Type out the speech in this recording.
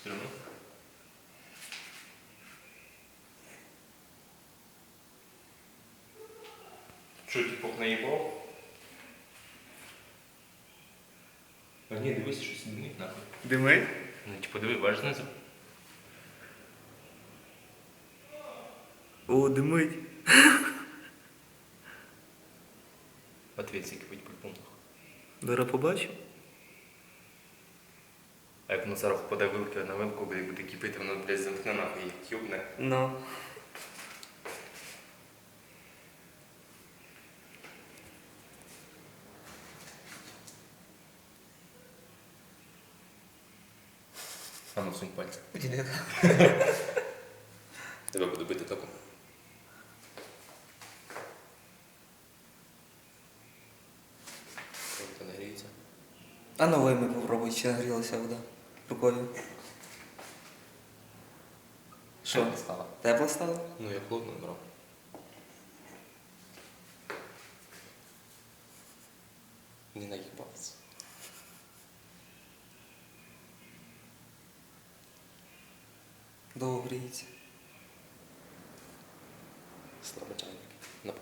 Стрімно. Типок наїбав? А ні, дивись, щось димить нахуй. Димить? Ну, типу, диви, бачиш знизу? О, димить. Ответь, скільки будь по пунктах. А як воно зараз впаде вилки на вилку, блядь, буде кипіти, воно, блядь, замкне нахуй і тюбне. Ну. А ну, сунь пальці. Іди. Тебе буду бити током. А ну вийми попробуй, чи нагрілася вода рукою. Що? Не стало. Тепло стало? Ну, я холодно брав. Не наїбався. Довго гріється. Слабо чайник. На.